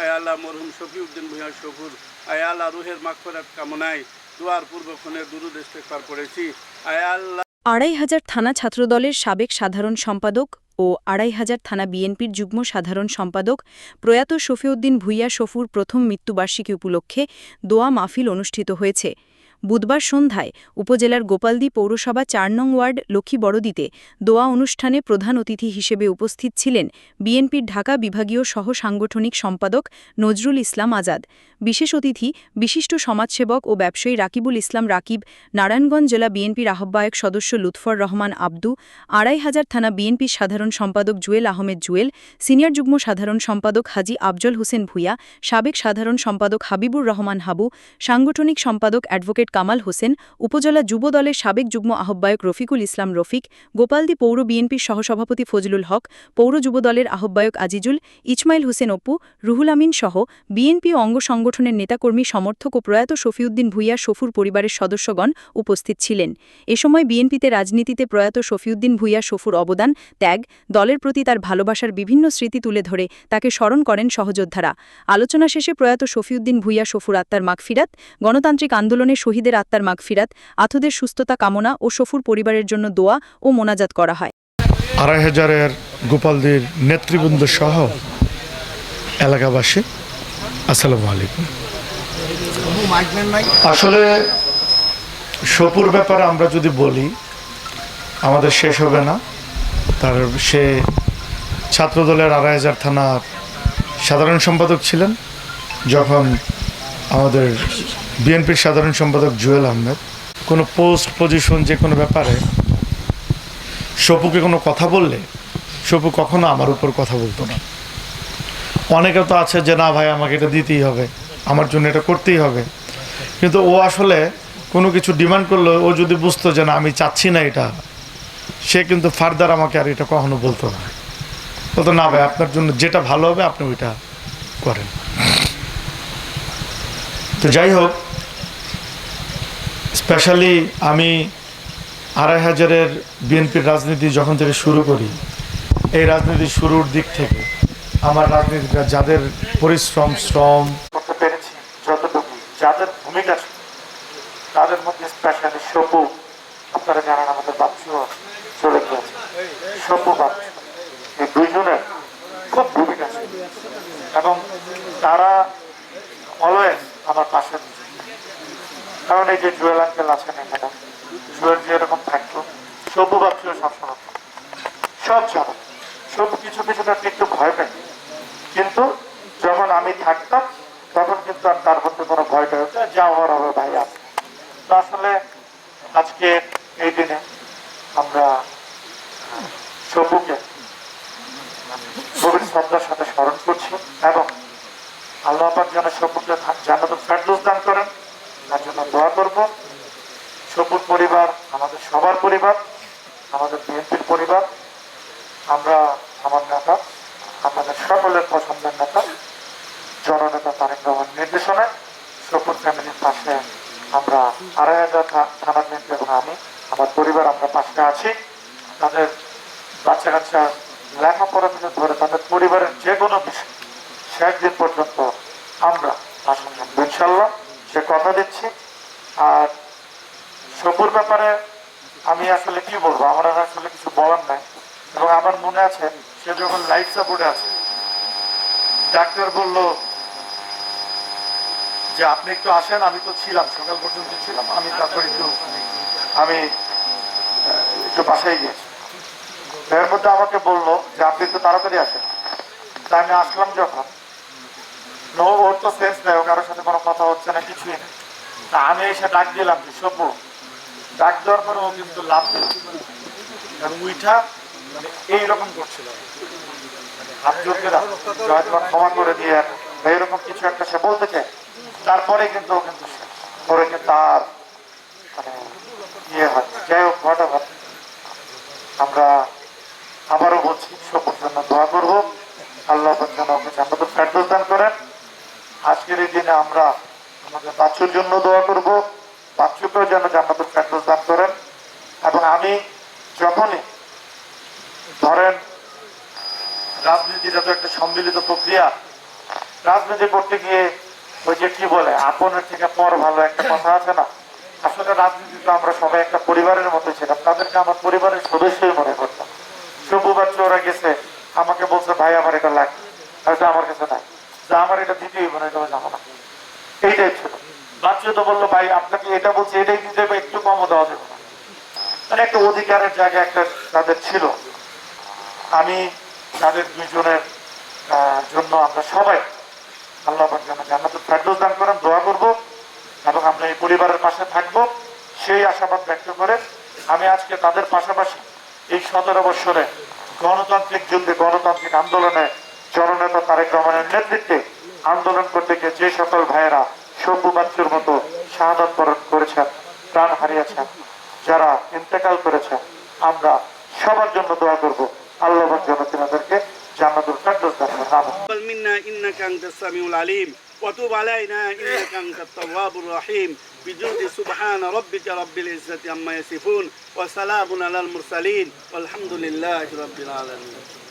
আয় আল্লাহ মরহুম শফিউদ্দিন ভূঁয়া শফুর আয় আল্লাহ রুহের মাগফিরাত কামনায় দুয়ার পূর্বক্ষণে দুরুদ ইস্তেকবার করেছি। আয় আল্লাহ আড়াই হাজার থানা ছাত্রদলের সাবেক সাধারণ সম্পাদক ও আড়াই হাজার থানা বিএনপির যুগ্ম সাধারণ সম্পাদক প্রয়াত শফিউদ্দিন ভূঁইয়া শফুর প্রথম মৃত্যুবার্ষিকী উপলক্ষে দোয়া মাহফিল অনুষ্ঠিত হয়েছে। বুধবার সন্ধ্যায় উপজেলার গোপালদি পৌরসভা চার নং ওয়ার্ড লক্ষ্মী বড়দিতে দোয়া অনুষ্ঠানে প্রধান অতিথি হিসেবে উপস্থিত ছিলেন বিএনপির ঢাকা বিভাগীয় সহ সাংগঠনিক সম্পাদক নজরুল ইসলাম আজাদ। বিশেষ অতিথি বিশিষ্ট সমাজসেবক ও ব্যবসায়ী রাকিবুল ইসলাম রাকিব, নারায়ণগঞ্জ জেলা বিএনপির আহ্বায়ক সদস্য লুৎফর রহমান আব্দু, আড়াই হাজার থানা বিএনপির সাধারণ সম্পাদক জুয়েল আহমেদ জুয়েল, সিনিয়র যুগ্ম সাধারণ সম্পাদক হাজি আফজল হোসেন ভূঁইয়া, সাবেক সাধারণ সম্পাদক হাবিবুর রহমান হাবু, সাংগঠনিক সম্পাদক অ্যাডভোকেট কামাল হোসেন, উপজেলা যুব দলের সাবেক যুগ্ম আহ্বায়ক রফিকুল ইসলাম রফিক, গোপালদি পৌর বিএনপির সহসভাপতি ফজলুল হক, পৌর যুব দলের আহ্বায়ক আজিজুল ইসমাইল হোসেন অপু রুহুল আমিন সহ বিএনপি অঙ্গ সংগঠনের নেতাকর্মী সমর্থক ও প্রয়াত শফিউদ্দিন ভূঁইয়া শফুর পরিবারের সদস্যগণ উপস্থিত ছিলেন। এ সময় বিএনপিতে রাজনীতিতে প্রয়াত শফিউদ্দিন ভূঁইয়া শফুর অবদান, ত্যাগ, দলের প্রতি তার ভালোবাসার বিভিন্ন স্মৃতি তুলে ধরে তাকে স্মরণ করেন সহযোদ্ধারা। আলোচনা শেষে প্রয়াত শফিউদ্দিন ভূঁইয়া শফুর আত্মার মাগফিরাত, গণতান্ত্রিক আন্দোলনে শহীদের আত্মার মাগফিরাত আথদের সুস্থতা কামনা ও সফুর পরিবারের জন্য দোয়া ও মোনাজাত করা হয়। আড়াই হাজারের গোপালদের নেতৃবৃন্দ সহ এলাকাবাসী, আসসালামু আলাইকুম। আসলে সপুর ব্যাপারে আমরা যদি বলি, আমাদের শেষ হবে না। তার সে ছাত্রদলের আড়াই হাজার থানার সাধারণ সম্পাদক ছিলেন, যখন আমাদের বিএনপির সাধারণ সম্পাদক জুয়েল আহমেদ। কোনো পোস্ট পজিশন যে কোনো ব্যাপারে সপুকে কোনো কথা বললে সপু কখনো আমার উপর কথা বলতো না। অনেকে তো আছে যে, না ভাই, আমাকে এটা দিতেই হবে, আমার জন্য এটা করতেই হবে। কিন্তু ও আসলে কোনো কিছু ডিমান্ড করলে ও যদি বুঝতো যে, না, আমি চাচ্ছি না এটা, সে কিন্তু ফার্দার আমাকে আর এটা কখনো বলতো না। বলতো, না ভাই, আপনার জন্য যেটা ভালো হবে, আপনি ওইটা করেন। তো যাই হোক স্পেশালি আমি আড়াই হাজারের বিএনপির রাজনীতি যখন থেকে শুরু করি, এই রাজনীতি শুরুর দিক থেকে আমার রাজনীতিটা যাদের পরিশ্রম, শ্রম করতে পেরেছি, যতটুকু, যাদের ভূমিকা তাদের মধ্যে স্পেশালি সপু, আপনারা জানেন আমাদের বাচ্চু চলে গিয়েছে। সপু বাচ্চু এই দুইজনের খুব ভূমিকা এবং তারা অলওয়েজ আমার পাশে কারণ এই যে জুয়েল আঙ্কেল আছেন এখানে জুয়েল যেরকম থাকতো সবু বাচ্চুও সবসময়। সব জানো, সব কিছু কিছু তাকে একটু ভয় পাই কিন্তু যখন আমি থাকতাম, তখন কিন্তু আর তার মধ্যে কোনো ভয়টা হচ্ছে যা হওয়ার হবে ভাই আছে তো আসলে আজকে এই দিনে আমরা সবুকে গভীর শ্রদ্ধার সাথে স্মরণ করছি এবং আল্লাহ পাক যেন সবুকে জান্নাতুল ফেরদৌস দান করেন। তার জন্য দোয়া করব। সবুজ পরিবার আমাদের সবার পরিবার, আমাদের বিএনপির পরিবার, আমরা আমার নেতা, আমাদের সকলের পছন্দের নেতা, জননেতা তারেক রহমান নির্দেশনায় সবুজ ফ্যামিলির পাশে আমরা আড়াই হাজার থানার নেত্রী আমি, আমার পরিবার আমরা পাশে আছি। তাদের বাচ্চা কাচ্চা লেখাপড়া থেকে ধরে তাদের পরিবারের যে কোনো বিষয় শেষ দিন পর্যন্ত আমরা ইনশাল্লাহ সে কথা দিচ্ছি। আর সবুর ব্যাপারে আমি আসলে কি বলব, আমার আসলে কিছু বলার নাই। এবং আমার মনে আছে, সে যখন লাইফ সাপোর্টে আছে, ডাক্তার বলল যে, আপনি একটু আসেন, আমি তো ছিলাম, সকাল পর্যন্ত ছিলাম, আমি তারপর একটু, আমি একটু বাসায় গিয়েছি। এর মধ্যে আমাকে বলল যে, আপনি একটু তাড়াতাড়ি আসেন। তা আমি আসলাম যখন নো ওর তো সেন্স নেই কারোর সাথে কোনো কথা হচ্ছে না, কিছুই তা আমি এসে ডাক দিলাম যে সভ্য ডাক দেওয়ার পরে ও কিন্তু লাভ উইঠা মানে এইরকম করছিল। মানে ক্ষমা করে দিয়ে কিছু একটা তারপরে কিন্তু ও কিন্তু পরে কিন্তু মানে ইয়ে হয়। যাই হোক আমরা আবারও বলছি সবুর জন্য দোয়া করব আল্লাহ যেন ওকে জান্নাতুল ফেরদৌস দান করেন দিনে আমরা আমাদের বাচ্চুর জন্য দোয়া করব। বাচ্চুকেও যেন জান্নাতুল ফেরদৌস দান করেন। এবং আমি যখনই ধরেন রাজনীতিটা তো একটা সম্মিলিত প্রক্রিয়া, রাজনীতি করতে গিয়ে ওই যে কি বলে, আপনের থেকে পর ভালো একটা কথা আছে না? আসলে রাজনীতি তো আমরা সবাই একটা পরিবারের মতো ছিলাম। তাদেরকে আমার পরিবারের সদস্যই মনে করতাম। শুভু বাচ্চা ওরা গেছে, আমাকে বলছে, ভাই, আমার এটা লাগবে। হয়তো আমার কাছে নাই। আমার এটা দিতেই মনে হয় যাব না এইটাই ছিল বাচ্চা তো বলল, ভাই, আপনাকে এটা বলছে, এটাই দিতে হবে একটু কমও দেওয়া যাবে মানে একটা অধিকারের জায়গা একটা তাদের ছিল। আমি তাদের দুইজনের জন্য আমরা সবাই আল্লাহ দান করেন, দোয়া এবং আমরা এই পরিবারের পাশে থাকব। সেই আশাবাদ ব্যক্ত করে আমি আজকে তাদের পাশাপাশি এই সতেরো বৎসরে গণতান্ত্রিক যুদ্ধে, গণতান্ত্রিক আন্দোলনে জননেতা তারেক রহমানের নেতৃত্বে আন্দোলন করতে গিয়ে যে সকল ভাইয়েরা শম্ভু বাচ্চুর মতো শাহাদত বরণ করেছেন প্রাণ হারিয়েছেন যারা ইন্তেকাল করেছেন আমরা সবার জন্য দোয়া করব আল্লাহ পাক যেন তিনাদেরকে জান্নাতুল ফেরদৌস দান করেন আমিন। تقبل منا إنك أنت السميع العليم وتب علينا إنك أنت التواب الرحيم بجود سبحان ربك رب العزة عما يصفون وسلام على المرسلين والحمد لله رب العالمين